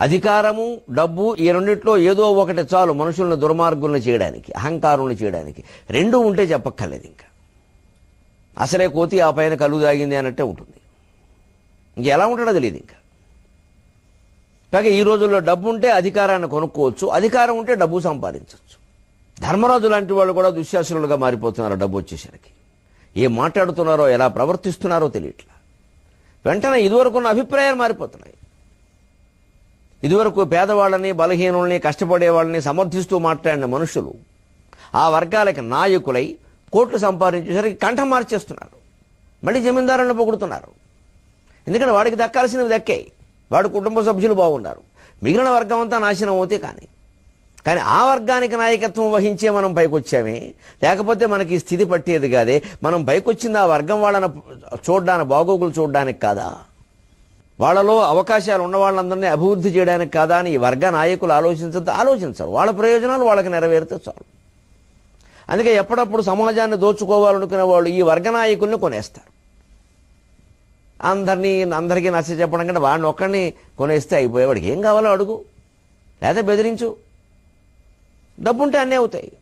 అధికారము డబ్బు ఈ రెండిట్లో ఏదో ఒకటి చాలు మనుషులను దుర్మార్గులను చేయడానికి అహంకారులను చేయడానికి. రెండు ఉంటే చెప్పక్కర్లేదు ఇంకా. అసలే కోతి ఆ పైన కలుగు తాగింది అన్నట్టే ఉంటుంది. ఇంకెలా ఉంటాడో తెలియదు ఇంకా. కాగా ఈ రోజుల్లో డబ్బు ఉంటే అధికారాన్ని కొనుక్కోవచ్చు అధికారం ఉంటే డబ్బు సంపాదించవచ్చు. ధర్మరాజు లాంటి వాళ్ళు కూడా దుశ్శాసనులుగా మారిపోతున్నారు డబ్బు వచ్చేసరికి. ఏం మాట్లాడుతున్నారో ఎలా ప్రవర్తిస్తున్నారో తెలియట్లా. వెంటనే ఇదివరకున్న అభిప్రాయాలు మారిపోతున్నాయి. ఇదివరకు పేదవాళ్ళని బలహీనుల్ని కష్టపడే వాళ్ళని సమర్థిస్తూ మాట్లాడిన మనుషులు ఆ వర్గాలకి నాయకులై కోట్లు సంపాదించేసరికి కంఠం మార్చేస్తున్నారు. మళ్ళీ జమీందారులను పొగుడుతున్నారు. ఎందుకంటే వాడికి దక్కాల్సినవి దక్కాయి వాడి కుటుంబ సభ్యులు బాగున్నారు మిగిలిన వర్గం అంతా నాశనం అవుతే కానీ. కానీ ఆ వర్గానికి నాయకత్వం వహించే మనం పైకొచ్చామే. లేకపోతే మనకి స్థితి పట్టేది కాదే. మనం పైకొచ్చింది ఆ వర్గం వాళ్ళని చూడడానికి బాగోగులు చూడడానికి కాదా? వాళ్ళలో అవకాశాలు ఉన్న వాళ్ళందరినీ అభివృద్ధి చేయడానికి కాదా అని ఈ వర్గ నాయకులు ఆలోచించద్దు. ఆలోచించరు. వాళ్ళ ప్రయోజనాలు వాళ్ళకి నెరవేరితే చాలు. అందుకే ఎప్పుడప్పుడు సమాజాన్ని దోచుకోవాలనుకునే వాళ్ళు ఈ వర్గ నాయకుల్ని కొనేస్తారు. అందరినీ అందరికీ నచ్చ చెప్పడం కంటే వాడిని ఒక్కడిని కొనేస్తే అయిపోయేవాడికి ఏం కావాలో అడుగు. లేదా బెదిరించు. డబ్బుంటే అన్నీ అవుతాయి.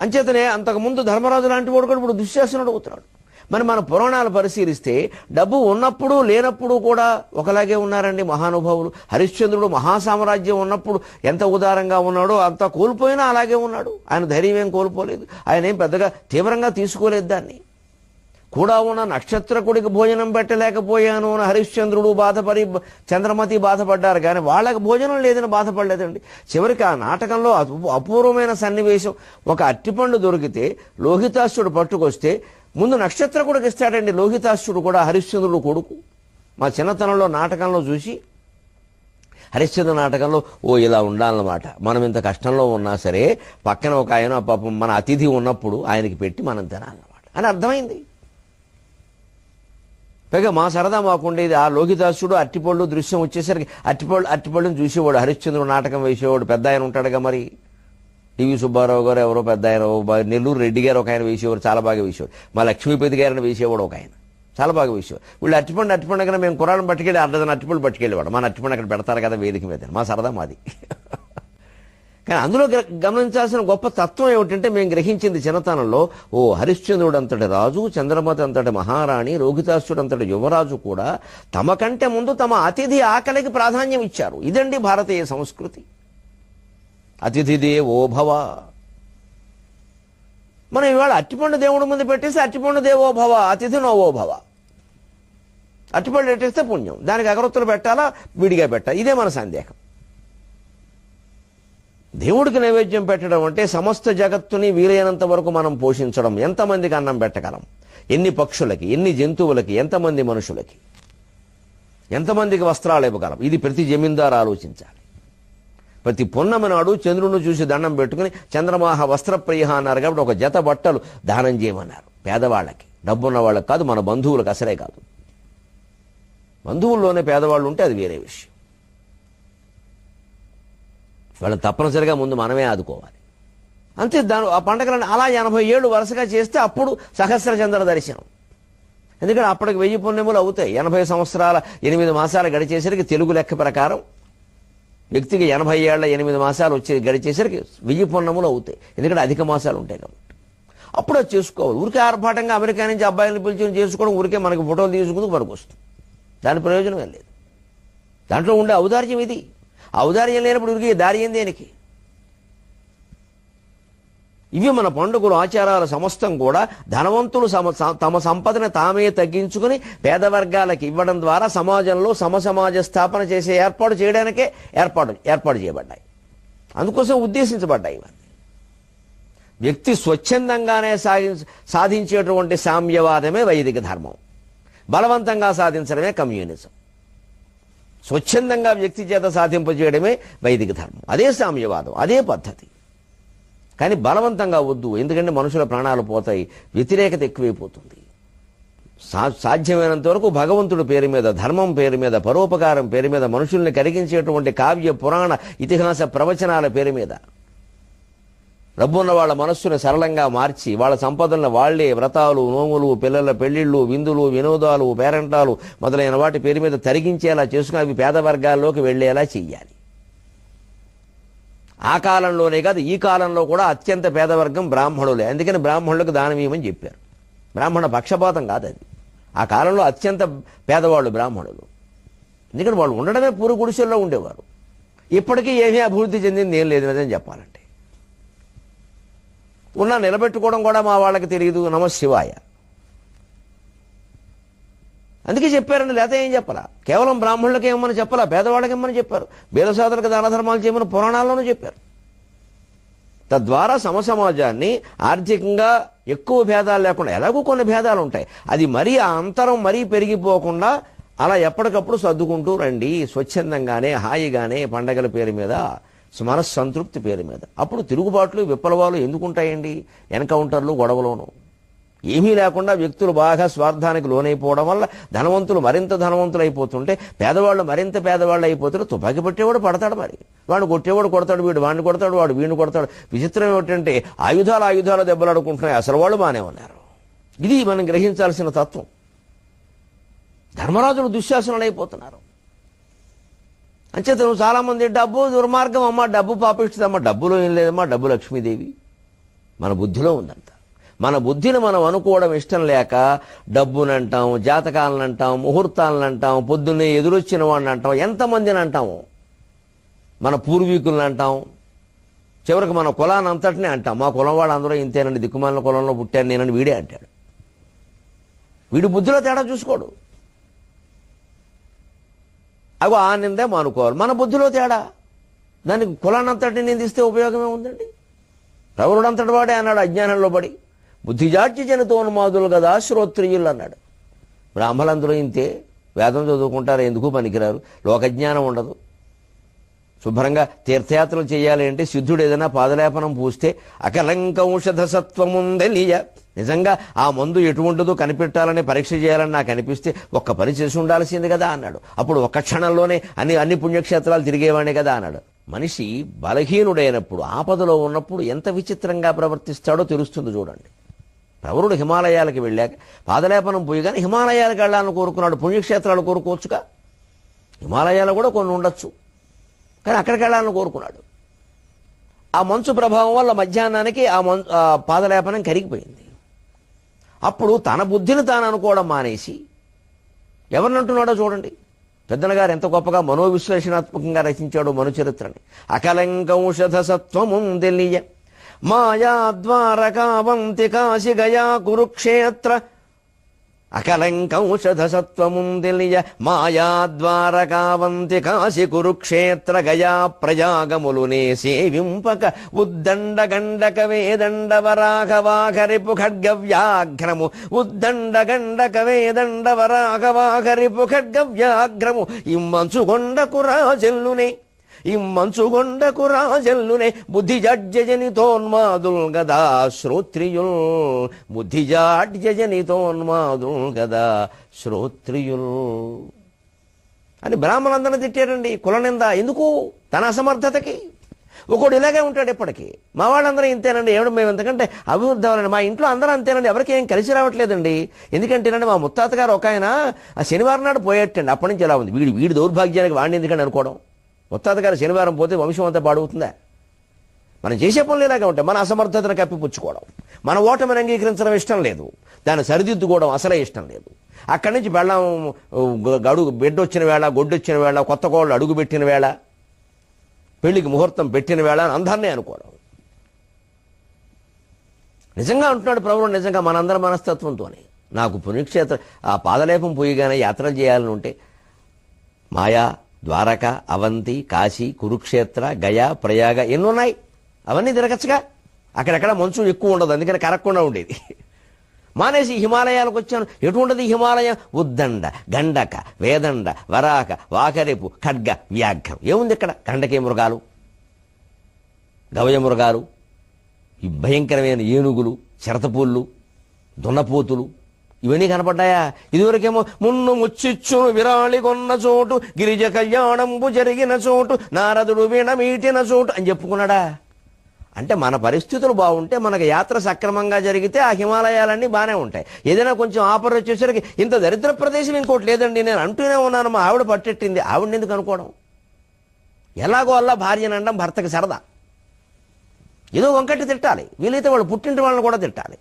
అంచేతనే అంతకుముందు ధర్మరాజు లాంటి వాడు కూడా ఇప్పుడు దుశ్శాసనుడు అవుతున్నాడు. మరి మన పురాణాలు పరిశీలిస్తే డబ్బు ఉన్నప్పుడు లేనప్పుడు కూడా ఒకలాగే ఉన్నారండి మహానుభావులు. హరిశ్చంద్రుడు మహాసామ్రాజ్యం ఉన్నప్పుడు ఎంత ఉదారంగా ఉన్నాడో అంత కోల్పోయినా అలాగే ఉన్నాడు. ఆయన ధైర్యం ఏం కోల్పోలేదు. ఆయన ఏం పెద్దగా తీవ్రంగా తీసుకోలేదు దాన్ని. కూడా ఉన్న నక్షత్రకుడికి భోజనం పెట్టలేకపోయాను అని హరిశ్చంద్రుడు బాధపడి చంద్రమతి బాధపడ్డారు. కానీ వాళ్ళకి భోజనం లేదని బాధపడలేదండి. చివరికి ఆ నాటకంలో అపూర్వమైన సన్నివేశం ఒక అట్టిపండు దొరికితే లోహితాసుడు పట్టుకొస్తే ముందు నక్షత్రకుడికి ఇస్తాడండి లోహితాస్యుడు కూడా హరిశ్చంద్రుడు కొడుకు. మా చిన్నతనంలో నాటకంలో చూసి హరిశ్చంద్ర నాటకంలో ఓ ఇలా ఉండాలన్నమాట. మనం ఇంత కష్టంలో ఉన్నా సరే పక్కన ఒక ఆయన పాపం మన అతిథి ఉన్నప్పుడు ఆయనకి పెట్టి మనం తినాలన్నమాట. అని అర్థమైంది. పైగా మా సరదా మాకుండేది ఆ లోకిదాసుడు అట్టిపళ్ళు దృశ్యం వచ్చేసరికి అట్టిపళ్ళు అట్టిపళ్ళుని చూసేవాడు. హరిశ్చంద్రుడు నాటకం వేసేవాడు. పెద్ద ఆయన ఉంటాడుగా మరి. టీవీ సుబ్బారావు గారు ఎవరో పెద్ద ఆయన నెల్లూరు రెడ్డి గారు ఒక ఆయన వేసేవారు చాలా బాగా వేసేవారు. మా లక్ష్మీపతి గారిని వేసేవాడు ఒక ఆయన. చాలా బాగా వేసేవాడు వీళ్ళు అట్టిపండు అట్టిపండు మేము కురాలను పట్టుకెళ్ళి అర్ధదన అట్టిపండు పట్టుకెళ్ళేవాడు. మన అట్టిపండు అక్కడ పెడతారు కదా వేదిక మీద. మా సరదా మాది. కానీ అందులో గ్ర- గమనించాల్సిన గొప్ప తత్వం ఏమిటంటే మేము గ్రహించింది చిన్నతనంలో ఓ హరిశ్చంద్రుడు అంతటి రాజు చంద్రమతి అంతటి మహారాణి రోగితాసుడు అంతటి యువరాజు కూడా తమ కంటే ముందు తమ అతిథి ఆకలికి ప్రాధాన్యం ఇచ్చారు. ఇదండి భారతీయ సంస్కృతి. అతిథి దేవో భవ. మనం ఇవాళ అట్టిపండు దేవుడి ముందు పెట్టేసి అట్టిపండు దేవో భవ అతిథి నోవో భవ. అట్టిపండు పెట్టేస్తే పుణ్యం. దానికి అగరొత్తులు పెట్టాలా? విడిగా పెట్టాలి? ఇదే మన సందేహం. దేవుడికి నైవేద్యం పెట్టడం అంటే సమస్త జగత్తుని వీలైనంత వరకు మనం పోషించడం. ఎంతమందికి అన్నం పెట్టగలం? ఎన్ని పక్షులకి ఎన్ని జంతువులకి ఎంతమంది మనుషులకి? ఎంతమందికి వస్త్రాలు ఇవ్వగలం? ఇది ప్రతి జమీందారు ఆలోచించాలి. ప్రతి పున్నమి నాడు చంద్రుడిని చూసి దండం పెట్టుకుని చంద్రమాహ వస్త్రప్రియ అన్నారు కాబట్టి ఒక జత బట్టలు దానం చేయమన్నారు పేదవాళ్ళకి. డబ్బున్న వాళ్ళకి కాదు మన బంధువులకు అసలే కాదు. బంధువుల్లోనే పేదవాళ్ళు ఉంటే అది వేరే విషయం. వాళ్ళని తప్పనిసరిగా ముందు మనమే ఆదుకోవాలి. అంతే దాని ఆ పండగలను అలా ఎనభై ఏళ్ళు వరుసగా చేస్తే అప్పుడు సహస్ర చంద్ర దర్శనం. ఎందుకంటే అప్పటికి వెయ్యి పుణ్యములు అవుతాయి. ఎనభై సంవత్సరాల ఎనిమిది మాసాలు గడిచేసరికి తెలుగు లెక్క ప్రకారం వ్యక్తికి ఎనభై ఏళ్ళ ఎనిమిది మాసాలు వచ్చి గడిచేసరికి వెయ్యి పుణ్యములు అవుతాయి. ఎందుకంటే అధిక మాసాలు ఉంటాయి కాబట్టి. అప్పుడు అది చేసుకోవాలి. ఊరికే ఆర్భాటంగా అమెరికా నుంచి అబ్బాయిలను పిలిచి చేసుకోవడం ఊరికే మనకి ఫోటోలు తీసుకుందుకు మనకు వస్తుంది. దాని ప్రయోజనం ఏం లేదు. దాంట్లో ఉండే ఔదార్యం ఇది. ఔదార్యం లేనప్పుడు ఊరికే దారి ఏంది దేనికి? ఇవి మన పండుగలు ఆచారాల సమస్తం కూడా ధనవంతులు సమ తమ సంపదను తామే తగ్గించుకుని పేద వర్గాలకు ఇవ్వడం ద్వారా సమాజంలో సమసమాజ స్థాపన చేసే ఏర్పాటు చేయడానికే ఏర్పాటు ఏర్పాటు చేయబడ్డాయి. అందుకోసం ఉద్దేశించబడ్డాయి ఇవన్నీ. వ్యక్తి స్వచ్ఛందంగానే సాగి సాధించేటువంటి సామ్యవాదమే వైదిక ధర్మం. బలవంతంగా సాధించడమే కమ్యూనిజం. స్వచ్ఛందంగా వ్యక్తి చేత సాధింపజేయడమే వైదిక ధర్మం. అదే సామ్యవాదం అదే పద్ధతి. కానీ బలవంతంగా వద్దు ఎందుకంటే మనుషుల ప్రాణాలు పోతాయి వ్యతిరేకత ఎక్కువైపోతుంది. సా సాధ్యమైనంత వరకు భగవంతుడి పేరు మీద ధర్మం పేరు మీద పరోపకారం పేరు మీద మనుషుల్ని కరిగించేటువంటి కావ్య పురాణ ఇతిహాస ప్రవచనాల పేరు మీద. డబ్బున్న వాళ్ళ మనస్సుని సరళంగా మార్చి వాళ్ళ సంపదలను వాళ్ళే వ్రతాలు నోములు పిల్లల పెళ్ళిళ్ళు విందులు వినోదాలు పేరంటాలు మొదలైన వాటి పేరు మీద తరిగించేలా చేసుకుని అవి పేద వర్గాల్లోకి వెళ్ళేలా చెయ్యాలి. ఆ కాలంలోనే కాదు ఈ కాలంలో కూడా అత్యంత పేదవర్గం బ్రాహ్మణులే. అందుకని బ్రాహ్మణులకు దానం ఇవ్వమని చెప్పారు. బ్రాహ్మణ పక్షపాతం కాదు అది. ఆ కాలంలో అత్యంత పేదవాళ్ళు బ్రాహ్మణులు. ఎందుకంటే వాళ్ళు ఉండడమే పూర్వ గుడిసెల్లో ఉండేవారు. ఇప్పటికీ ఏమీ అభివృద్ధి చెందింది ఏం లేదు అని చెప్పాలంటే. ఉన్న నిలబెట్టుకోవడం కూడా మా వాళ్ళకి తెలియదు నమ శివాయ. అందుకే చెప్పారండి లేకపోతే ఏం చెప్పాలా? కేవలం బ్రాహ్మణులకి ఏమని చెప్పాలా? పేదవాళ్ళకి ఏమని చెప్పారు? బేదసాదులకు దాన ధర్మాలు చేయమని పురాణాల్లోనూ చెప్పారు. తద్వారా సమసమాజాన్ని ఆర్థికంగా ఎక్కువ భేదాలు లేకుండా ఎలాగో కొన్ని భేదాలు ఉంటాయి. అది మరీ ఆ అంతరం మరీ పెరిగిపోకుండా అలా ఎప్పటికప్పుడు సర్దుకుంటూ రండి స్వచ్ఛందంగానే హాయిగానే పండగల పేరు మీద మనస్సంతృప్తి పేరు మీద. అప్పుడు తిరుగుబాట్లు విప్లవాలు ఎందుకుంటాయండి? ఎన్కౌంటర్లు గొడవలోను. ఏమీ లేకుండా వ్యక్తులు బాగా స్వార్థానికి లోనైపోవడం వల్ల ధనవంతులు మరింత ధనవంతులు అయిపోతుంటే పేదవాళ్ళు మరింత పేదవాళ్ళు అయిపోతుంటే తుపాకి పట్టేవాడు పడతాడు మరి. వాడు కొట్టేవాడు కొడతాడు వీడు వాడిని కొడతాడు వాడు వీడిని కొడతాడు. విచిత్రం ఏమిటంటే ఆయుధాలు ఆయుధాలు దెబ్బలాడుకుంటున్నాయి. అసలు వాళ్ళు బాగానే ఉన్నారు. ఇది మనం గ్రహించాల్సిన తత్వం. ధర్మరాజులు దుశ్శాసనాలు అయిపోతున్నారు అంచేత నువ్వు చాలామంది డబ్బు దుర్మార్గం అమ్మ డబ్బు పాపిస్తుందమ్మా డబ్బులో ఏం లేదమ్మా డబ్బు లక్ష్మీదేవి. మన బుద్ధిలో ఉందంట మన బుద్ధిని మనం అనుకోవడం ఇష్టం లేక డబ్బునంటాం జాతకాలను అంటాం ముహూర్తాలను అంటాం పొద్దున్నే ఎదురొచ్చిన వాడిని అంటాం ఎంతమందిని అంటాము మన పూర్వీకులను అంటాం చివరికి మన కులాన్ని అంతటినే అంటాం. మా కులం వాళ్ళు అందరూ ఇంతేనండి దిక్కుమాలిన కులంలో పుట్టాను నేనని వీడే అంటాడు. వీడి బుద్ధిలో తేడా చూసుకోడు. అగో ఆ నిందే మానుకోవాలి మన బుద్ధిలో తేడా? దానికి కులాన్నంతటి నిందిస్తే ఉపయోగమే ఉందండి ప్రవరుడంతటి వాడే అన్నాడు అజ్ఞానంలో పడి. బుద్ధిజాడ్య జనితోన్మాదులు కదా శ్రోత్రియులు అన్నాడు. బ్రాహ్మలందరూ ఇంతే. వేదం చదువుకుంటారు ఎందుకు పనికిరారు? లోకజ్ఞానం ఉండదు. శుభ్రంగా తీర్థయాత్రలు చేయాలి అంటే సిద్ధుడు ఏదైనా పాదలేపనం పూస్తే అకలంకౌషధ సత్వముందలియ నిజంగా ఆ మందు ఎటువంటిదో కనిపెట్టాలని పరీక్ష చేయాలని నాకు అనిపిస్తే ఒక్క పని చేసి ఉండాల్సింది కదా అన్నాడు. అప్పుడు ఒక్క క్షణంలోనే అన్ని అన్ని పుణ్యక్షేత్రాలు తిరిగేవాడే కదా అన్నాడు. మనిషి బలహీనుడైనప్పుడు ఆపదలో ఉన్నప్పుడు ఎంత విచిత్రంగా ప్రవర్తిస్తాడో తెలుస్తుంది చూడండి. ప్రవరుడు హిమాలయాలకు వెళ్ళాక పాదలేపనం పోయిగానే హిమాలయాలకు వెళ్ళాలని కోరుకున్నాడు. పుణ్యక్షేత్రాలు కోరుకోవచ్చుగా? హిమాలయాలు కూడా కొన్ని ఉండొచ్చు. కానీ అక్కడికి వెళ్ళాలని కోరుకున్నాడు. ఆ మంచు ప్రభావం వల్ల మధ్యాహ్నానికి ఆ మం పాదలేపనం కరిగిపోయింది. అప్పుడు తన బుద్ధిని తాను అనుకోవడం మానేసి ఎవరిని అంటున్నాడో చూడండి. పెద్దనగారు ఎంత గొప్పగా మనోవిశ్లేషణాత్మకంగా రచించాడు మనుచరిత్రని. అకలంకౌషధ సత్వము తెలియ మాయాద్వారకావంతి కాశిగయా కురుక్షేత్ర. అకలంకౌషధ సత్వము తెలియ మాయా కాశి కురుక్షేత్ర గయా ప్రజాగములునే సేవింపక ఉద్దండ గండక వేదండ వరాఘవాఘరిపు ఖడ్గ వ్యాఘ్రము ఉద్దండ గండక వేదండ వరాఘవాఘరిపు ఖడ్గ వ్యాఘ్రము ఇమ్మంచుకొండకు రాజల్లునే ఇమ్మంచుగొండకు రాజల్లునే బుద్ధి జడ్జనితోన్మాదుల్ గదా శ్రోత్రియుల్ బుద్ధి జాడ్యజనితోన్మాదుల్ గదా శ్రోత్రియుల్. అని బ్రాహ్మణులందరినీ తిట్టారండి కులనింద ఎందుకు? తన అసమర్థతకి. ఒకడు ఇలాగే ఉంటాడు ఎప్పటికీ. మా వాళ్ళందరూ ఇంతేనండి ఏమిటి మేము ఎందుకంటే అభివృద్ధి అవ్వాలండి మా ఇంట్లో అందరూ అంతేనండి ఎవరికి ఏం కలిసి రావట్లేదండి. ఎందుకంటేనండి మా ముత్తాత గారు ఒక ఆయన ఆ శనివారం నాడు పోయేటండి. అప్పటి నుంచి ఎలా ఉంది? వీడి వీడి దౌర్భాగ్యానికి వాడిని ఎందుకంటే అనుకోవడం? ముత్తాత గారు శనివారం పోతే వంశం అంతా పాడవుతుందా? మనం చేసే పనులు ఇలాగే ఉంటాయి. మన అసమర్థతను కప్పిపుచ్చుకోవడం. మన ఓటమిని అంగీకరించడం ఇష్టం లేదు. దాన్ని సరిదిద్దుకోవడం అసలే ఇష్టం లేదు. అక్కడి నుంచి బెళ్ళం గడుగు బిడ్డ వచ్చిన వేళ గొడ్డొచ్చిన వేళ కొత్త కోళ్ళు అడుగు పెట్టిన వేళ పెళ్ళికి ముహూర్తం పెట్టిన వేళ అని అందరినీ అనుకోవడం. నిజంగా అంటున్నాడు ప్రభువు నిజంగా మనందరి మనస్తత్వంతోనే. నాకు పుణ్యక్షేత్ర ఆ పాదలేపం పోయిగానే యాత్రలు చేయాలని ఉంటే మాయా ద్వారక అవంతి కాశీ కురుక్షేత్ర గయా ప్రయాగ ఎన్నున్నాయి. అవన్నీ తిరగచ్చుగా. అక్కడెక్కడ మంచు ఎక్కువ ఉండదు అందుకని కరక్కుండా ఉండేది. మానేసి హిమాలయాలకు వచ్చాను. ఎటువంటిది హిమాలయం? ఉద్దండ గండక వేదండ వరాక వాకరేపు ఖడ్గ వ్యాఘ్రం. ఏముంది ఇక్కడ? గండకే మృగాలు గవయ మృగాలు ఈ భయంకరమైన ఏనుగులు చిరతపూళ్ళు దున్నపోతులు ఇవన్నీ కనపడ్డాయా? ఇదివరకేమో మున్ను ముచ్చిచ్చు విరాళి కొన్న చోటు గిరిజ కళ్యాణంబు జరిగిన చోటు నారదుడు వీణ చోటు అని చెప్పుకున్నాడా? అంటే మన పరిస్థితులు బాగుంటే మనకు యాత్ర సక్రమంగా జరిగితే ఆ హిమాలయాలన్నీ బాగానే ఉంటాయి. ఏదైనా కొంచెం ఆఫర్ వచ్చేసరికి ఇంత దరిద్ర ప్రదేశం ఇంకోటి లేదండి నేను అంటూనే ఉన్నాను మా ఆవిడ పట్టెట్టింది ఆవిడని ఎందుకు అనుకోవడం? ఎలాగో అలా భార్యనండం అనడం భర్తకి సరదా. ఏదో వంకటి తిట్టాలి వీలైతే వాళ్ళు పుట్టింటి వాళ్ళని కూడా తిట్టాలి.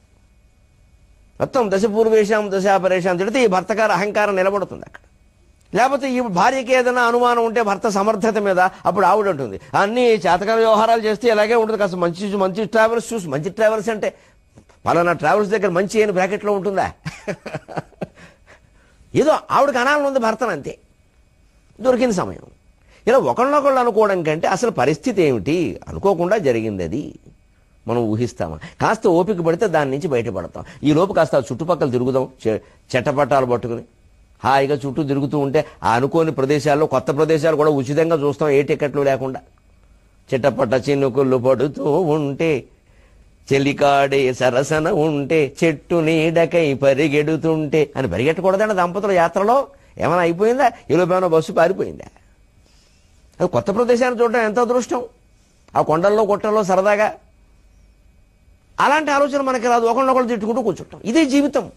మొత్తం దశ పూర్వేశాం దశాపరేషాం తిడితే ఈ భర్తగారు అహంకారం నిలబడుతుంది అక్కడ. లేకపోతే ఈ భార్యకి ఏదైనా అనుమానం ఉంటే భర్త సమర్థత మీద అప్పుడు ఆవిడ ఉంటుంది. అన్ని చేతకాల వ్యవహారాలు చేస్తే ఇలాగే ఉంటుంది. కాస్త మంచి మంచి ట్రావెల్స్ చూసి మంచి ట్రావెల్స్ అంటే పలానా ట్రావెల్స్ దగ్గర మంచి అయిన బ్రాకెట్లో ఉంటుందా? ఏదో ఆవిడకి అనాలని ఉంది భర్తను అంతే. దొరికిన సమయం. ఇలా ఒకళ్ళొకళ్ళు అనుకోవడం కంటే అసలు పరిస్థితి ఏమిటి? అనుకోకుండా జరిగింది అది. మనం ఊహిస్తామా? కాస్త ఓపిక పడితే దాని నుంచి బయటపడతాం. ఈ లోపు కాస్త చుట్టుపక్కల తిరుగుదాం చె- చెట్టపట్టాలు పట్టుకుని. హాయిగా చుట్టూ తిరుగుతూ ఉంటే ఆ అనుకోని ప్రదేశాల్లో కొత్త ప్రదేశాలు కూడా ఉచితంగా చూస్తాం ఏ టికెట్లు లేకుండా. చిట్టపట్ట చినుకులు పడుతూ ఉంటే చెలికాడే సరసన ఉంటే చెట్టు నీడకై పరిగెడుతుంటే అని పరిగెట్టకూడదండి దంపతుల యాత్రలో. ఏమైనా అయిపోయిందా? ఈలోపేమైనా బస్సు పారిపోయిందా? అది కొత్త ప్రదేశాన్ని చూడడం ఎంత అదృష్టం. ఆ కొండల్లో కొట్టల్లో సరదాగా అలాంటి ఆలోచన మనకి రాదు. ఒకళ్ళొకళ్ళు తిట్టుకుంటూ కూర్చుంటాం. ఇదే జీవితం.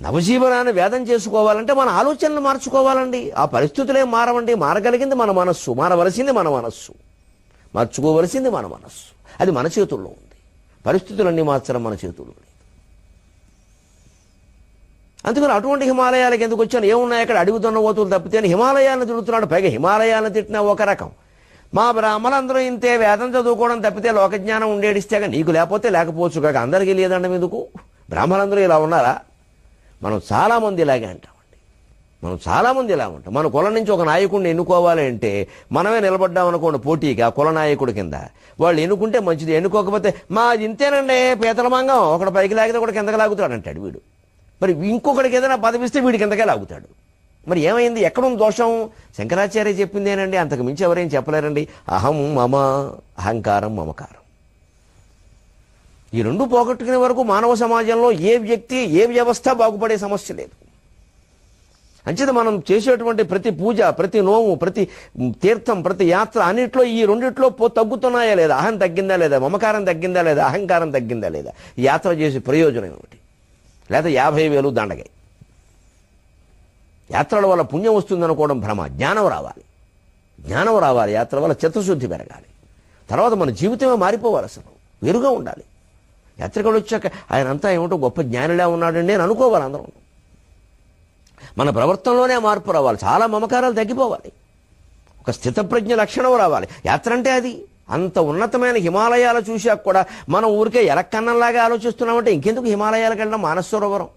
నవజీవనాన్ని వేదం చేసుకోవాలంటే మన ఆలోచనలు మార్చుకోవాలండి. ఆ పరిస్థితులే మారవండి. మారగలిగింది మన మనస్సు. మారవలసింది మన మనస్సు. మార్చుకోవలసింది మన మనస్సు. అది మన చేతుల్లో ఉంది. పరిస్థితులన్నీ మార్చడం మన చేతుల్లో లేదు. అందుకని అటువంటి హిమాలయాలకు ఎందుకు వచ్చాను? ఏమున్నాయి అక్కడ? అడుగుతున్న ఓతులు తప్పితే అని హిమాలయాలను తిడుతున్నాడు. పైగా హిమాలయాలను తిట్టిన ఒక రకం. మా బ్రాహ్మణులందరూ ఇంతే వేదం చదువుకోవడం తప్పితే లోకజ్ఞానం ఉండేడిస్తేగా నీకు లేకపోతే లేకపోవచ్చు కాక అందరికీ లేదండం ఎందుకు బ్రాహ్మణులందరూ ఇలా ఉన్నారా? మనం చాలామంది ఇలాగే అంటామండి. మనం చాలామంది ఇలా ఉంటాం. మన కులం నుంచి ఒక నాయకుడిని ఎన్నుకోవాలి అంటే మనమే నిలబడ్డాం అనుకోండి పోటీకి ఆ కుల నాయకుడి కింద. వాళ్ళు ఎన్నుకుంటే మంచిది ఎన్నుకోకపోతే మా ఇంతేనండి పీతల మంగం. ఒకడు పైకి లాగితే కూడా కిందకి లాగుతాడు అంటాడు వీడు. మరి ఇంకొకడికి ఏదైనా పదవిస్తే వీడి కిందకే లాగుతాడు. మరి ఏమైంది? ఎక్కడుంది దోషం? శంకరాచార్య చెప్పిందేనండి అంతకు మించి ఎవరేం చెప్పలేరండి. అహం మమ అహంకారం మమకారం. ఈ రెండు పోగొట్టుకునే వరకు మానవ సమాజంలో ఏ వ్యక్తి ఏ వ్యవస్థ బాగుపడే సమస్య లేదు. అంచేత మనం చేసేటువంటి ప్రతి పూజ ప్రతి నోము ప్రతి తీర్థం ప్రతి యాత్ర అన్నింటిలో ఈ రెండిట్లో పో తగ్గుతున్నాయా లేదా? అహం తగ్గిందా లేదా? మమకారం తగ్గిందా లేదా? అహంకారం తగ్గిందా లేదా? యాత్ర చేసే ప్రయోజనం ఏమిటి? లేదా యాభై వేలు దండగాయి. యాత్రల వల్ల పుణ్యం వస్తుంది అనుకోవడం భ్రమ. జ్ఞానం రావాలి. జ్ఞానం రావాలి యాత్ర వల్ల చిత్తశుద్ధి పెరగాలి. తర్వాత మన జీవితమే మారిపోవాలి అసలు. వేరుగా ఉండాలి. యాత్రికుడు వచ్చాక ఆయన అంతా ఏమిటో గొప్ప జ్ఞానిలా ఉన్నాడని నేను అనుకోవాలి అందరం. మన ప్రవర్తనలోనే మార్పు రావాలి. చాలా మమకారాలు తగ్గిపోవాలి. ఒక స్థితప్రజ్ఞ లక్షణం రావాలి. యాత్ర అంటే అది. అంత ఉన్నతమైన హిమాలయాలు చూశాక కూడా మనం ఊరికే ఎలక్కన్నంలాగా ఆలోచిస్తున్నామంటే ఇంకెందుకు హిమాలయాలకు వెళ్ళడం మానసరోవరం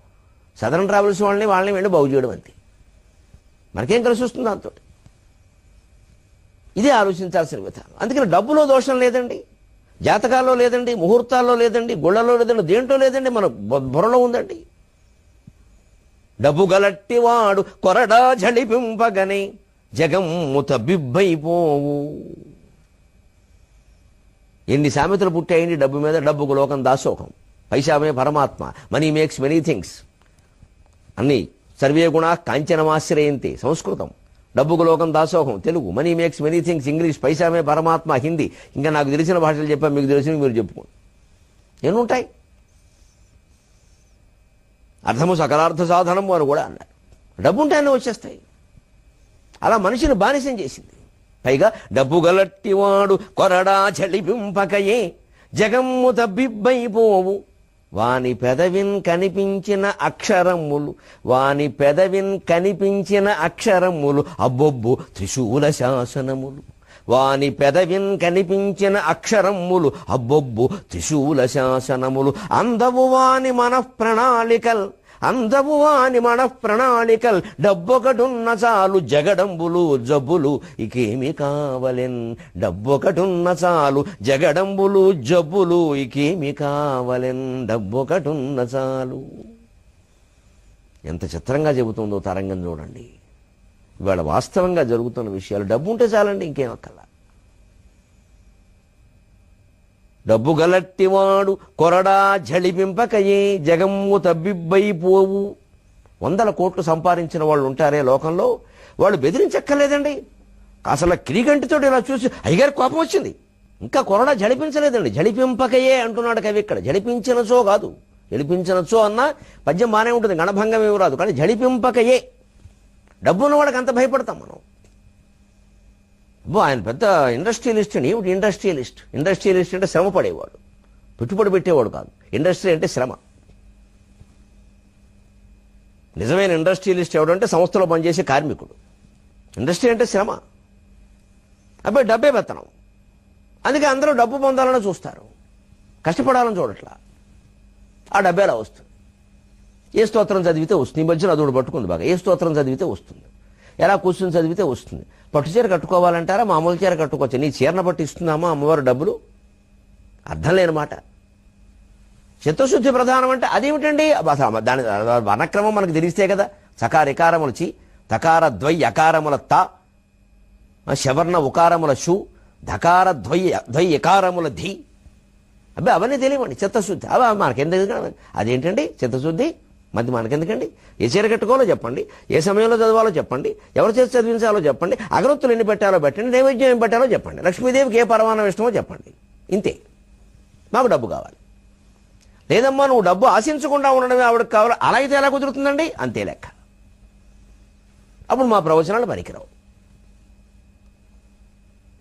సదరన్ ట్రావెల్స్ వాళ్ళని వాళ్ళని వెళ్ళి బాగు చేయడం అంతే. మనకేం కలిసి వస్తుంది దాంతో? ఇదే ఆలోచించాల్సిన విధానం. అందుకని డబ్బులో దోషం లేదండి. జాతకాల్లో లేదండి ముహూర్తాల్లో లేదండి గుళ్ళలో లేదండి దేంట్లో లేదండి మన బుర్రలో ఉందండి. డబ్బు గలట్టివాడు కొరడా జడిపింపగని జగమ్ముత బిబ్బైపోవు. ఎన్ని సామెతలు పుట్టాయండి డబ్బు మీద? డబ్బుకు లోకం దాసోకం పైసామే పరమాత్మ. Money makes many things. అన్ని సర్వే గుణ కాంచనమాశ్రయంతి సంస్కృతం. డబ్బుకు లోకం దాసోహం Telugu money makes many things English పైసామే పరమాత్మ హిందీ. ఇంకా నాకు తెలిసిన భాషలు చెప్పాను మీకు తెలిసిన మీరు చెప్పుకోండి. ఎన్ని ఉంటాయి అర్థము సకలార్థ సాధనము అని కూడా అన్నారు. డబ్బు ఉంటాయని వచ్చేస్తాయి. అలా మనిషిని బానిసం చేసింది. పైగా డబ్బు గలట్టివాడు కొరడా చలిపింపకయే జగమ్ము తబ్బిబ్బైపోవు వాని పెదవిన్ కనిపించిన అక్షరములు వాని పెదవిన్ కనిపించిన అక్షరములు అబ్బొబ్బు త్రిశూల శాసనములు. వాని పెదవిన్ కనిపించిన అక్షరములు అబ్బొబ్బు త్రిశూల శాసనములు. అందవు వాని మనఃప్రణాళికల్. అందవు అని మన ప్రణాళికల్ డబ్బొకటున్న చాలు జగడంబులు జబ్బులు ఇకేమి కావలెన్? డబ్బొకటున్న చాలు జగడంబులు జబ్బులు ఇకేమి కావలెన్? డబ్బొకటున్న చాలు. ఎంత చిత్రంగా చెబుతుందో తరంగం చూడండి. ఇవాళ వాస్తవంగా జరుగుతున్న విషయాలు డబ్బు ఉంటే చాలండి ఇంకేం అక్కల డబ్బు గలట్టివాడు కొరడా జళిపింపకయే జగమ్ము తబ్బిబ్బైపోవు వందల కోట్లు సంపాదించిన వాళ్ళు ఉంటారే లోకంలో. వాళ్ళు బెదిరించక్కర్లేదండి. అసలు క్రీగంటితో ఇలా చూసి అయ్యగారి కోపం వచ్చింది. ఇంకా కొరడా జడిపించలేదండి జడిపింపకయే అంటున్నాడు కవి ఇక్కడ. జడిపించినచో కాదు. జడిపించినచో అన్న పద్యం బానే ఉంటుంది. గణభంగం ఏమి రాదు. కానీ జడిపింపకయే డబ్బు ఉన్నవాడికి అంత భయపడతాం మనం. అబ్బో ఆయన పెద్ద ఇండస్ట్రియలిస్ట్ అని ఏమిటి ఇండస్ట్రియలిస్ట్. ఇండస్ట్రియలిస్ట్ అంటే శ్రమ పడేవాడు. పెట్టుబడి పెట్టేవాడు కాదు. ఇండస్ట్రీ అంటే శ్రమ. నిజమైన ఇండస్ట్రియలిస్ట్ ఎవడంటే సంస్థలో పనిచేసే కార్మికుడు. ఇండస్ట్రీ అంటే శ్రమ. అబ్బాయి డబ్బే పెత్తనం. అందుకే అందరూ డబ్బు పొందాలని చూస్తారు. కష్టపడాలని చూడట్లా. ఆ డబ్బేలా వస్తుంది. ఏ స్తోత్రం చదివితే వస్తుంది. ఈ మధ్యన అదొకటి పట్టుకుంది బాగా. ఏ స్తోత్రం చదివితే వస్తుంది. ఎలా కూర్చుని చదివితే వస్తుంది. పట్టు చీర కట్టుకోవాలంటారా? మామూలు చీర కట్టుకోవచ్చు. నీ చీరను బట్టి ఇస్తుందామా అమ్మవారు డబ్బులు? అర్థం లేని మాట. చిత్తశుద్ధి ప్రధానం అంటే అదేమిటండి? దాని వర్ణక్రమం మనకు తెలిస్తే కదా. సకార చి తకార ద్వై అకారముల త శవర్ణ ఉకారముల షు ధకార ద్వై ద్వై ఎకారముల ధి. అబ్బాయి అవన్నీ తెలియవండి. చిత్తశుద్ధి అవి మనకెందుకు అదేంటండి? చిత్తశుద్ధి మధ్య మనకెందుకండి ఏ చీర కట్టుకోవాలో చెప్పండి ఏ సమయంలో చదవాలో చెప్పండి ఎవరి చేసి చదివించాలో చెప్పండి అగరొత్తులు ఎన్ని పెట్టాలో పెట్టండి నైవేద్యం ఏం పెట్టాలో చెప్పండి లక్ష్మీదేవికి ఏ పరమానం ఇష్టమో చెప్పండి. ఇంతే. మాకు డబ్బు కావాలి. లేదమ్మా నువ్వు డబ్బు ఆశించకుండా ఉండడమే ఆవిడకి కావాలి? అలా అయితే ఎలా కుదురుతుందండి? అంతే లెక్క. అప్పుడు మా ప్రవచనాలు పనికిరావు.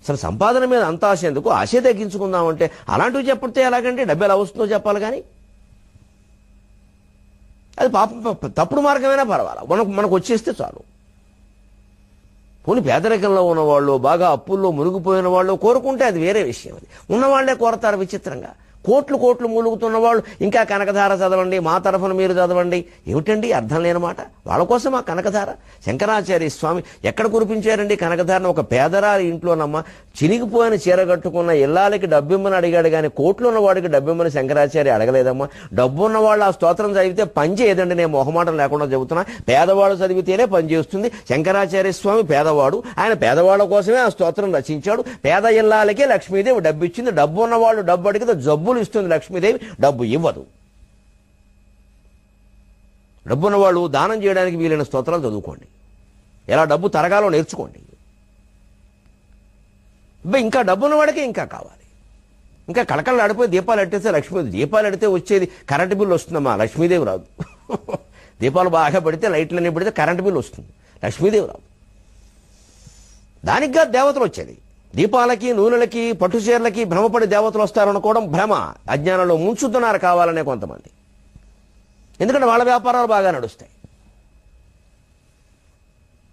అసలు సంపాదన మీద అంత ఆశ ఎందుకు? ఆశ తగ్గించుకుందామంటే అలాంటివి చెప్పితే ఎలాగంటే డబ్బు ఎలా వస్తుందో చెప్పాలి కానీ. అది పాపం తప్పుడు మార్గమైనా పర్వాలా? మనకు మనకు వచ్చేస్తే చాలు. పోనీ పేదరికంలో ఉన్నవాళ్ళు బాగా అప్పుల్లో మునిగిపోయిన వాళ్ళు కోరుకుంటే అది వేరే విషయం అది. ఉన్నవాళ్ళే కోరతారు విచిత్రంగా. కోట్లు కోట్లు మూలుగుతున్న వాళ్ళు ఇంకా కనకధార చదవండి మా తరఫున మీరు చదవండి. ఏమిటండి అర్థం లేనమాట వాళ్ళ కోసం ఆ కనకధార? శంకరాచార్య స్వామి ఎక్కడ కురిపించారండి కనకధారను? ఒక పేదరాలి ఇంట్లోనమ్మ చినిగిపోయిన చీర కట్టుకున్న ఇల్లాలకి డబ్బిమ్మని అడిగాడు కానీ కోట్లు ఉన్నవాడికి డబ్బిమ్మని శంకరాచార్య అడగలేదమ్మా. డబ్బు ఉన్నవాళ్ళు ఆ స్తోత్రం చదివితే పని చేయదండి నేను మొహమాటం లేకుండా చెబుతున్నా. పేదవాడు చదివితేనే పని చేస్తుంది. శంకరాచార్య స్వామి పేదవాడు. ఆయన పేదవాళ్ళ కోసమే ఆ స్తోత్రం రచించాడు. పేద ఇల్లాలకే లక్ష్మీదేవి డబ్బు ఇచ్చింది డబ్బు ఉన్నవాళ్ళు డబ్బు అడిగితే జబ్బు డబ్బులు ఇస్తుంది లక్ష్మీదేవి డబ్బు ఇవ్వదు. డబ్బున్న వాళ్ళు దానం చేయడానికి వీలైన స్తోత్రాలు చదువుకోండి. ఎలా డబ్బు తరగాలో నేర్చుకోండి. ఇంకా డబ్బున్న వాడికే ఇంకా కావాలి. ఇంకా కళకళ ఆడిపోయి దీపాలు అట్టేస్తే లక్ష్మీదేవి దీపాలు ఎడితే వచ్చేది కరెంటు బిల్లు వస్తుందమ్మా లక్ష్మీదేవి రాదు. దీపాలు బాగా పడితే లైట్లన్నీ పడితే కరెంటు బిల్లు వస్తుంది లక్ష్మీదేవి రాదు. దానికి దేవతలు వచ్చేది. దీపాలకి నూనెలకి పట్టు చీరలకి భ్రమపడి దేవతలు వస్తారనుకోవడం భ్రమ. అజ్ఞానంలో ముంచుతున్నారు కావాలనే కొంతమంది. ఎందుకంటే వాళ్ళ వ్యాపారాలు బాగా నడుస్తాయి.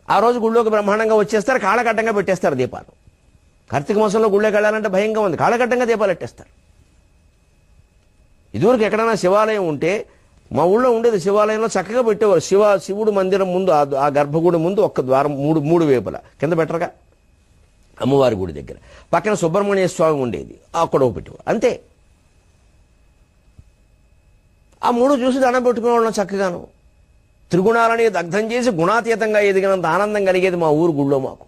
ఆ రోజు గుళ్ళోకి బ్రహ్మాండంగా వచ్చేస్తారు కాళ్ళగడ్డంగా పెట్టేస్తారు దీపాలు. కార్తీక మాసంలో గుళ్ళకి వెళ్ళాలంటే భయంగా ఉంది. కాళ్ళగడ్డంగా దీపాలు పెట్టేస్తారు ఇదివరకు ఎక్కడైనా శివాలయం ఉంటే మా ఊళ్ళో ఉండేది శివాలయంలో చక్కగా పెట్టేవారు. శివ శివుడు మందిరం ముందు ఆ- గర్భగుడి ముందు ఒక్క ద్వారం మూడు మూడు వేపుల. కింద పెట్టరుగా? అమ్మవారి గుడి దగ్గర. పక్కన సుబ్రహ్మణ్య స్వామి ఉండేది. అక్కడ ఒకటి అంతే. ఆ మూడు చూసి దండం పెట్టుకునే వాళ్ళం చక్కగాను. త్రిగుణాలని దగ్ధం చేసి గుణాతీతంగా ఎదిగినంత ఆనందం కలిగేది మా ఊరు గుళ్ళో మాకు.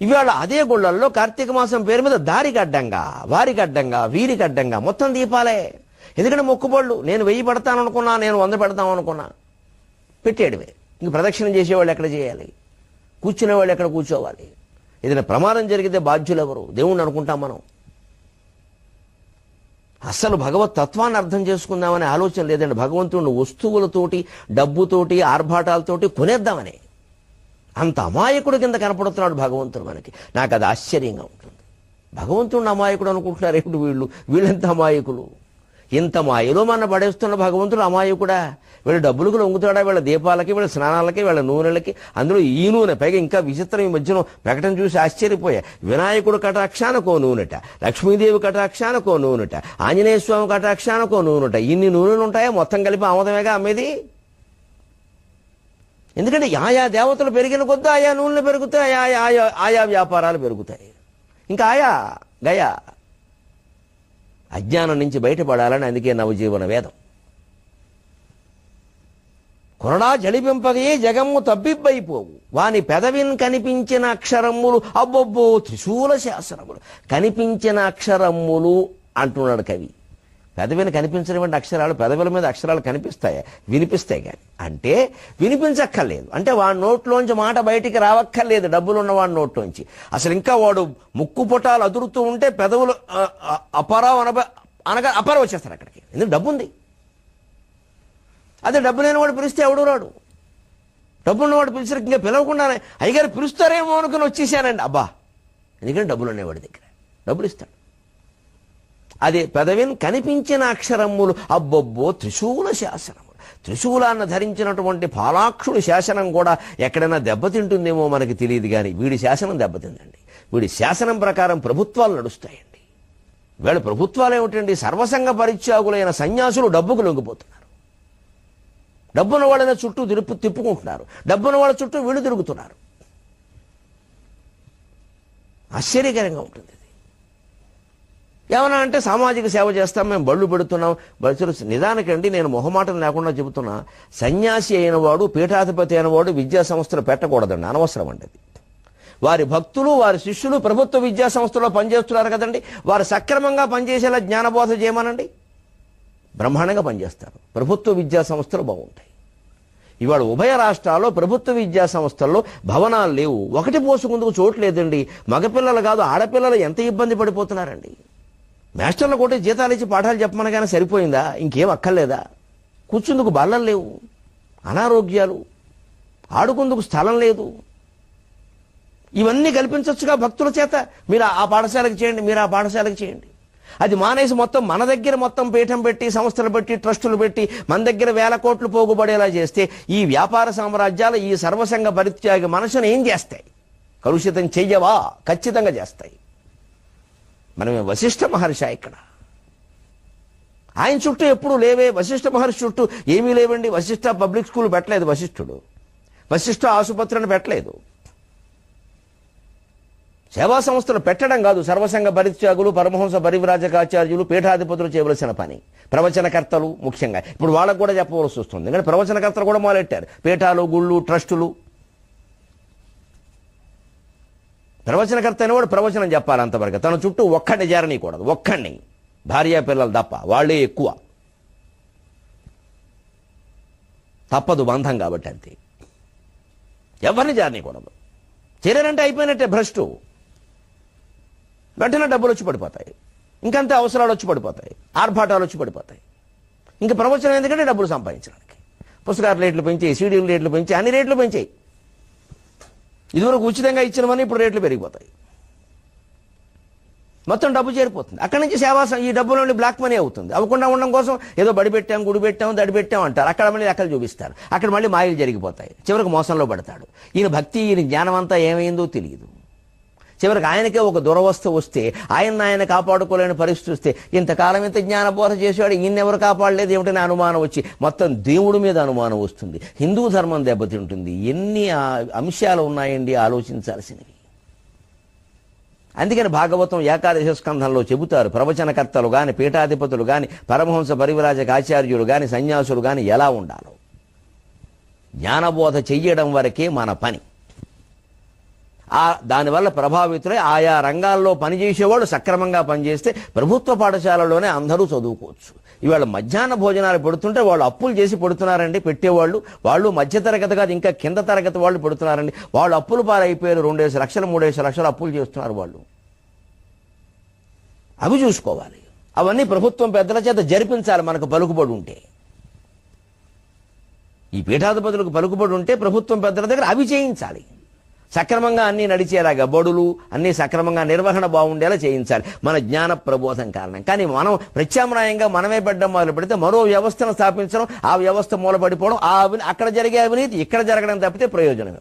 ఇవాళ అదే గుళ్ళల్లో కార్తీక మాసం పేరు మీద దారికి అడ్డంగా వారికి అడ్డంగా వీరికి అడ్డంగా మొత్తం దీపాలే. ఎందుకంటే మొక్కుబళ్ళు. నేను వెయ్యి పెడతాను అనుకున్నా నేను వంద పెడతాం అనుకున్నా పెట్టేడువే ఇంక ప్రదక్షిణం చేసేవాళ్ళు ఎక్కడ చేయాలి? కూర్చునే వాళ్ళు ఎక్కడ కూర్చోవాలి? ఏదైనా ప్రమాదం జరిగితే బాధ్యులు ఎవరు దేవుణ్ణి అనుకుంటాం మనం. అస్సలు భగవత్ తత్వాన్ని అర్థం చేసుకుందామనే ఆలోచన లేదండి. భగవంతుడిని వస్తువులతోటి డబ్బుతోటి ఆర్భాటాలతోటి కొనేద్దామని. అంత అమాయకుడు కింద కనపడుతున్నాడు భగవంతుడు మనకి. నాకు అది ఆశ్చర్యంగా ఉంటుంది. భగవంతుడిని అమాయకుడు అనుకుంటున్నారు ఏమిటి వీళ్ళు? వీళ్ళెంత అమాయకులు? ఇంత మాయలో మన పడేస్తున్న భగవంతుడు అమాయకుడా. వీళ్ళ డబ్బులకు లొంగుతాడా వీళ్ళ దీపాలకి వీళ్ళ స్నానాలకి వీళ్ళ నూనెలకి అందులో ఈ నూనె. పైగా ఇంకా విచిత్రం ఈ మధ్యన ప్రకటన చూసి ఆశ్చర్యపోయా. వినాయకుడు కటాక్షానకో నూనెట లక్ష్మీదేవి కటాక్షానకో నూనెట ఆంజనేయ స్వామి కటాక్షానకో నూనెట. ఇన్ని నూనెలు ఉంటాయా మొత్తం కలిపి ఆమోదమేగా అమ్మేది? ఎందుకంటే ఆయా దేవతలు పెరిగిన కొద్దీ ఆయా నూనెలు పెరుగుతాయి ఆయా ఆయా ఆయా వ్యాపారాలు పెరుగుతాయి. ఇంకా ఆయా గయా. అజ్ఞానం నుంచి బయటపడాలని అందుకే నవజీవన వేదం. కొరడా జడిపింపగే జగము తబ్బిబ్బైపోవు. వాని పెదవిన్ కనిపించిన అక్షరములు అబ్బొబ్బో త్రిశూల శాసనములు. కనిపించిన అక్షరములు అంటున్నాడు కవి. పెదవిని కనిపించినటువంటి అక్షరాలు పెదవుల మీద అక్షరాలు కనిపిస్తాయి? వినిపిస్తాయి కానీ అంటే వినిపించక్కర్లేదు. అంటే వాడి నోట్లోంచి మాట బయటికి రావక్కర్లేదు డబ్బులు ఉన్న వాడి నోట్లోంచి. అసలు ఇంకా వాడు ముక్కు పుటాలు అదురుతూ ఉంటే పెదవులు అపరావు అనబ అనగా అపరం వచ్చేస్తారు అక్కడికి. ఎందుకు? డబ్బు ఉంది అదే డబ్బు లేని వాడు పిలిస్తే ఎవడు రాడు. డబ్బు ఉన్నవాడు పిలిచిన ఇంకా పిలవకుండానే. అయ్యగారు పిలుస్తారేమో అనుకుని వచ్చేసానండి. అబ్బా ఎందుకంటే డబ్బులు ఉన్నవాడి దగ్గర. డబ్బులు ఇస్తాడు. అదే పెదవిన్ కనిపించిన అక్షరములు. అబ్బొబ్బో త్రిశూల శాసనము. త్రిశూలాన్ని ధరించినటువంటి పాలాక్షుడి శాసనం కూడా ఎక్కడైనా దెబ్బతింటుందేమో మనకి తెలియదు కానీ వీడి శాసనం దెబ్బతిందండి. వీడి శాసనం ప్రకారం ప్రభుత్వాలు నడుస్తాయండి. వీళ్ళ ప్రభుత్వాలు ఏమిటండి? సర్వసంగ పరిత్యాగులైన సన్యాసులు డబ్బుకు లొంగిపోతున్నారు. డబ్బున్న వాళ్ళని చుట్టూ తిరుపు తిప్పుకుంటున్నారు. డబ్బున్న వాళ్ళ చుట్టూ వీళ్ళు తిరుగుతున్నారు. ఆశ్చర్యకరంగా ఉంటుంది ఏమన్నా అంటే సామాజిక సేవ చేస్తాం మేము బళ్ళు పెడుతున్నాం. బస్సులు నిజానికండి నేను మొహమాటం లేకుండా చెబుతున్నా. సన్యాసి అయిన వాడు పీఠాధిపతి అయిన వాడు విద్యా సంస్థలు పెట్టకూడదండి. అనవసరం అండి అది. వారి భక్తులు వారి శిష్యులు ప్రభుత్వ విద్యా సంస్థలో పనిచేస్తున్నారు కదండి. వారు సక్రమంగా పనిచేసేలా జ్ఞానబోధ చేయమనండి. బ్రహ్మాండంగా పనిచేస్తారు. ప్రభుత్వ విద్యా సంస్థలు బాగుంటాయి. ఇవాళ ఉభయ రాష్ట్రాల్లో ప్రభుత్వ విద్యా సంస్థల్లో భవనాలు లేవు. ఒకటి పోసుకుందుకు చోటు లేదండి. మగపిల్లలు కాదు ఆడపిల్లలు ఎంత ఇబ్బంది పడిపోతున్నారండి? మాస్టర్లు కూడా జీతాలు ఇచ్చి పాఠాలు చెప్పమనగానే సరిపోయిందా? ఇంకేం అక్కర్లేదా? కూర్చుందుకు బల్లలు లేవు. అనారోగ్యాలు. ఆడుకుందుకు స్థలం లేదు. ఇవన్నీ కల్పించవచ్చుగా భక్తుల చేత. మీరు ఆ పాఠశాలకు చేయండి మీరు ఆ పాఠశాలకు చేయండి. అది మానేసి మొత్తం మన దగ్గర మొత్తం పీఠం పెట్టి సంస్థలు పెట్టి ట్రస్టులు పెట్టి మన దగ్గర వేల కోట్లు పోగుబడేలా చేస్తే ఈ వ్యాపార సామ్రాజ్యాలు ఈ సర్వసంగ పరిత్యాగ మనసును ఏం చేస్తాయి? కలుషితం చెయ్యవా? ఖచ్చితంగా చేస్తాయి. మనమే వశిష్ఠ మహర్షి ఇక్కడ. ఆయన చుట్టూ ఎప్పుడు లేవే. వశిష్ఠ మహర్షి చుట్టూ ఏమీ లేవండి. వశిష్ఠ పబ్లిక్ స్కూల్ పెట్టలేదు వశిష్ఠుడు. వశిష్ఠ ఆసుపత్రిని పెట్టలేదు. సేవా సంస్థలు పెట్టడం కాదు. సర్వసంగ పరిత్యాగులు పరమహంస పరివిరాజకాచార్యులు పీఠాధిపతులు చేయవలసిన పని. ప్రవచనకర్తలు ముఖ్యంగా. ఇప్పుడు వాళ్ళకు కూడా చెప్పవలసి వస్తుంది. ఎందుకంటే ప్రవచనకర్తలు కూడా మొదలెట్టారు. పీఠాలు గుళ్ళు ట్రస్టులు. ప్రవచనకర్త అనేవాడు ప్రవచనం చెప్పాలి అంతవరకు తన చుట్టూ ఒక్కడిని చేరనీయకూడదు. ఒక్కడిని. భార్యా పిల్లలు తప్ప వాళ్ళే ఎక్కువ. తప్పదు బంధం కాబట్టి అంతే. ఎవరిని చేరనీయకూడదు. చేరారంటే అయిపోయినట్టే భ్రష్టు. వెంటనే డబ్బులు వచ్చి పడిపోతాయి. ఇంకంతే అవసరాలు వచ్చి పడిపోతాయి. ఆర్భాటాలు వచ్చి పడిపోతాయి. ఇంకా ప్రవచనం ఎందుకంటే డబ్బులు సంపాదించడానికి. పుస్తకాల రేట్లు పెంచాయి సీడీల రేట్లు పెంచాయి అన్ని రేట్లు పెంచాయి. ఇదివరకు ఉచితంగా ఇచ్చినవన్నీ ఇప్పుడు రేట్లు పెరిగిపోతాయి. మొత్తం డబ్బు చేరిపోతుంది. అక్కడి నుంచి సేవా ఈ డబ్బులోని బ్లాక్ మనీ అవుతుంది. అవ్వకుండా ఉండడం కోసం ఏదో బడి పెట్టాం గుడి పెట్టాం దడి పెట్టాం అంటారు. అక్కడ మళ్ళీ లెక్కలు చూపిస్తారు. అక్కడ మళ్ళీ మాయలు జరిగిపోతాయి. చివరికి మోసంలో పడతాడు. ఈయన భక్తి ఈయన జ్ఞానం అంతా ఏమైందో తెలియదు. చివరికి ఆయనకే ఒక దురవస్థ వస్తే ఆయన ఆయన కాపాడుకోలేని పరిస్థితి వస్తే ఇంతకాలం ఇంత జ్ఞానబోధ చేసేవాడు ఈయనెవరు కాపాడలేదు ఏమిటని అనుమానం వచ్చి మొత్తం దేవుడి మీద అనుమానం వస్తుంది. హిందూ ధర్మం దెబ్బతింటుంది. ఎన్ని అంశాలు ఉన్నాయండి ఆలోచించాల్సినవి. అందుకని భాగవతం ఏకాదశ స్కంధంలో చెబుతారు. ప్రవచనకర్తలు గాని పీఠాధిపతులు కానీ పరమహంస పరివిరాజక ఆచార్యులు కానీ సన్యాసులు కానీ ఎలా ఉండాలో. జ్ఞానబోధ చెయ్యడం వరకే మన పని. ఆ దానివల్ల ప్రభావితులై ఆయా రంగాల్లో పనిచేసేవాడు సక్రమంగా పనిచేస్తే ప్రభుత్వ పాఠశాలలోనే అందరూ చదువుకోవచ్చు. ఇవాళ మధ్యాహ్న భోజనాలు పెడుతుంటే వాళ్ళు అప్పులు చేసి పెడుతున్నారండి పెట్టేవాళ్ళు. వాళ్ళు మధ్యతరగతి కాదు ఇంకా కింద తరగతి వాళ్ళు పెడుతున్నారండి. వాళ్ళు అప్పులు పాలైపోయారు రెండేసి లక్షలు మూడేసి లక్షలు అప్పులు చేస్తున్నారు వాళ్ళు. అవి చూసుకోవాలి. అవన్నీ ప్రభుత్వం పెద్దల చేత జరిపించాలి మనకు పలుకుబడి ఉంటే. ఈ పీఠాధిపతులకు పలుకుబడి ఉంటే ప్రభుత్వం పెద్దల దగ్గర అవి చేయించాలి. సక్రమంగా అన్ని నడిచేలాగా బడులు అన్ని సక్రమంగా నిర్వహణ బాగుండేలా చేయించాలి. మన జ్ఞాన ప్రబోధం కారణం. కానీ మనం ప్రత్యామ్నాయంగా మనమే పెట్టడం మొదలు పెడితే మరో వ్యవస్థను స్థాపించడం ఆ వ్యవస్థ మూలపడిపోవడం ఆ అక్కడ జరిగే అవినీతి ఇక్కడ జరగడం తప్పితే ప్రయోజనమే.